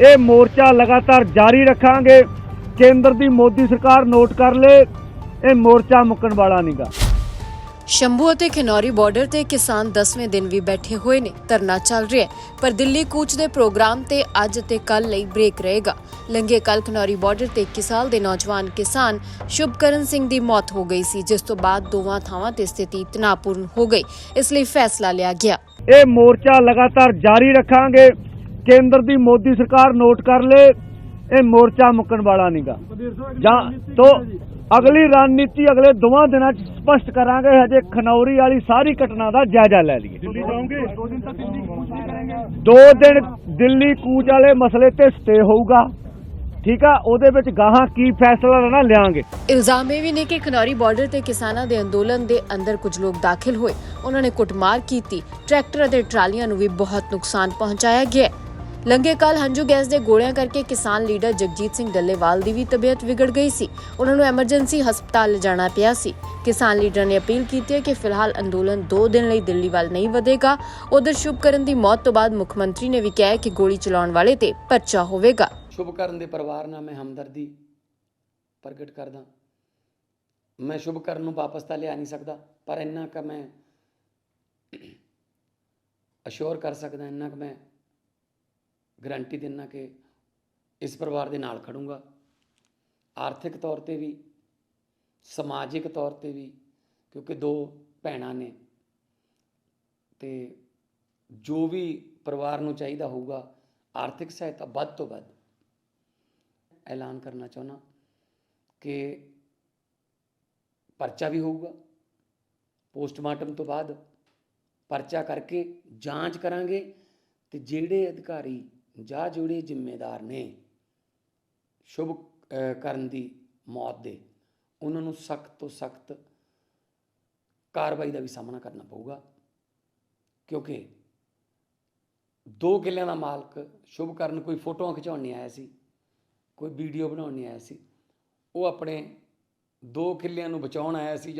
ਇਹ ਮੋਰਚਾ ਲਗਾਤਾਰ ਜਾਰੀ ਰੱਖਾਂਗੇ। ਕੇਂਦਰ ਦੀ ਮੋਦੀ ਸਰਕਾਰ ਨੋਟ ਕਰ ਲੇ ਇਹ ਮੋਰਚਾ ਮੁੱਕਣ ਵਾਲਾ ਨਹੀਂਗਾ ਸ਼ੰਭੂ ਅਤੇ ਖਨੌਰੀ ਬਾਰਡਰ ਤੇ ਕਿਸਾਨ 10ਵੇਂ ਦਿਨ ਵੀ ਬੈਠੇ ਹੋਏ ਨੇ। ਧਰਨਾ ਚੱਲ ਰਿਹਾ ਹੈ ਪਰ ਦਿੱਲੀ ਕੂਚ ਦੇ ਪ੍ਰੋਗਰਾਮ ਤੇ ਅੱਜ ਤੇ ਕੱਲ ਲਈ ਬ੍ਰੇਕ ਰਹੇਗਾ। ਲੰਗੇ ਕੱਲ ਖਨੌਰੀ ਬਾਰਡਰ ਤੇ ਕਿਸਾਲ ਦੇ ਨੌਜਵਾਨ ਕਿਸਾਨ ਸ਼ੁਭਕਰਨ ਸਿੰਘ ਦੀ ਮੌਤ ਹੋ ਗਈ ਸੀ ਜਿਸ ਤੋਂ ਬਾਅਦ ਦੋਵਾਂ ਥਾਵਾਂ ਤੇ ਸਥਿਤੀ ਤਣਾਅਪੂਰਨ ਹੋ ਗਈ। ਇਸ ਲਈ ਫੈਸਲਾ ਲਿਆ ਗਿਆ। ਇਹ ਮੋਰਚਾ ਲਗਾਤਾਰ ਜਾਰੀ ਰੱਖਾਂਗੇ। ਕੇਂਦਰ ਦੀ ਮੋਦੀ ਸਰਕਾਰ ਨੋਟ ਕਰ ਲੇ ਇਹ ਮੋਰਚਾ ਮੁੱਕਣ ਵਾਲਾ ਨਹੀਂਗਾ ਜਾਂ ਤੋਂ ਅਗਲੀ ਰਣਨੀਤੀ ਅਗਲੇ ਦੋਵਾਂ ਦਿਨਾਂ 'ਚ ਸਪਸ਼ਟ ਕਰਾਂਗੇ ਹਜੇ ਖਨੌਰੀ ਵਾਲੀ ਸਾਰੀ ਘਟਨਾ ਦਾ ਜਾਇਜ਼ਾ ਲੈ ਲਈਏ। ਦੋ ਦਿਨ ਦਿੱਲੀ ਕੂਚ ਵਾਲੇ ਮਸਲੇ ਤੇ ਸਟੇ ਹੋਊਗਾ। ਠੀਕ ਆ ਉਹਦੇ ਵਿੱਚ ਗਾਹਾਂ ਕੀ ਫੈਸਲਾ ਲੈਣਾ ਲਿਆਂਗੇ। ਇਲਜ਼ਾਮ ਇਹ ਵੀ ਨੇ ਕਿ ਖਨੌਰੀ ਬਾਰਡਰ ਤੇ ਕਿਸਾਨਾਂ ਦੇ ਅੰਦੋਲਨ ਦੇ ਅੰਦਰ ਕੁਝ ਲੋਕ ਦਾਖਲ ਹੋਏ। ਉਹਨਾਂ ਨੇ ਕੁੱਟਮਾਰ ਕੀਤੀ ਟਰੈਕਟਰ ਅਤੇ ਟਰਾਲੀਆਂ ਨੂੰ ਵੀ ਬਹੁਤ ਨੁਕਸਾਨ ਪਹੁੰਚਾਇਆ ਗਿਆ ਹੈ। ਕੱਲ ਹੰਝੂ ਗੈਸ ਦੇ ਗੋਲਿਆਂ ਕਰਕੇ ਕਿਸਾਨ ਲੀਡਰ ਜਗਜੀਤ ਸਿੰਘ ਡੱਲੇਵਾਲ ਦੀ ਵੀ ਤਬੀਅਤ ਵਿਗੜ ਗਈ ਸੀ। ਉਹਨਾਂ ਨੂੰ ਐਮਰਜੈਂਸੀ ਹਸਪਤਾਲ ਲਿਜਾਣਾ ਪਿਆ ਸੀ। ਕਿਸਾਨ ਲੀਡਰ ਨੇ ਅਪੀਲ ਕੀਤੀ ਹੈ ਕਿ ਫਿਲਹਾਲ ਅੰਦੋਲਨ 2 ਦਿਨ ਲਈ ਦਿੱਲੀ ਵੱਲ ਨਹੀਂ ਵਧੇਗਾ। ਉਧਰ ਸ਼ੁਭਕਰਨ ਦੀ ਮੌਤ ਤੋਂ ਬਾਅਦ ਮੁੱਖ ਮੰਤਰੀ ਨੇ ਵੀ ਕਿਹਾ ਕਿ ਗੋਲੀ ਚਲਾਉਣ ਵਾਲੇ ਤੇ ਪਰਚਾ ਹੋਵੇਗਾ। ਸ਼ੁਭਕਰਨ ਦੇ ਪਰਿਵਾਰ ਨਾਲ ਮੈਂ ਹਮਦਰਦੀ ਪ੍ਰਗਟ ਕਰਦਾ। ਮੈਂ ਸ਼ੁਭਕਰਨ ਨੂੰ ਵਾਪਸ ਤਾਂ ਲਿਆ ਨਹੀਂ ਸਕਦਾ, ਪਰ ਇੰਨਾ ਕੁ ਮੈਂ ਅਸ਼ੋਰ ਕਰ ਸਕਦਾ, ਇੰਨਾ ਕੁ ਮੈਂ ਗਰੰਟੀ ਦਿੰਨਾ ਕਿ ਇਸ ਪਰਿਵਾਰ ਦੇ ਨਾਲ ਖੜੂੰਗਾ। ਆਰਥਿਕ ਤੌਰ ਤੇ ਵੀ, ਸਮਾਜਿਕ ਤੌਰ ਤੇ ਵੀ, ਕਿਉਂਕਿ ਦੋ ਭੈਣਾਂ ਨੇ। ਤੇ ਜੋ ਵੀ ਪਰਿਵਾਰ ਨੂੰ ਚਾਹੀਦਾ ਹੋਊਗਾ, ਆਰਥਿਕ ਸਹਾਇਤਾ ਵੱਧ ਤੋਂ ਵੱਧ। ਐਲਾਨ ਕਰਨਾ ਚਾਹੁੰਦਾ ਕਿ ਪਰਚਾ ਵੀ ਹੋਊਗਾ। ਪੋਸਟਮਾਰਟਮ ਤੋਂ ਬਾਅਦ ਪਰਚਾ ਕਰਕੇ ਜਾਂਚ ਕਰਾਂਗੇ ਤੇ ਜਿਹੜੇ ਅਧਿਕਾਰੀ ਜਾਂ ਜਿਹੜੇ ਜ਼ਿੰਮੇਦਾਰ ਨੇ ਸ਼ੁਭ ਕਰਨ ਦੀ ਮੌਤ ਦੇ, ਉਹਨਾਂ ਨੂੰ ਸਖਤ ਤੋਂ ਸਖਤ ਕਾਰਵਾਈ ਦਾ ਵੀ ਸਾਹਮਣਾ ਕਰਨਾ ਪਊਗਾ। ਕਿਉਂਕਿ ਦੋ ਕਿੱਲਿਆਂ ਦਾ ਮਾਲਕ ਸ਼ੁਭ ਕਰਨ ਕੋਈ ਫੋਟੋਆਂ ਖਿਚਾਉਣ ਨਹੀਂ ਆਇਆ ਸੀ, ਕੋਈ ਵੀਡੀਓ ਬਣਾਉਣ ਨਹੀਂ ਆਇਆ ਸੀ, ਉਹ ਆਪਣੇ ਦੋ ਕਿੱਲਿਆਂ ਨੂੰ ਬਚਾਉਣ ਆਇਆ ਸੀ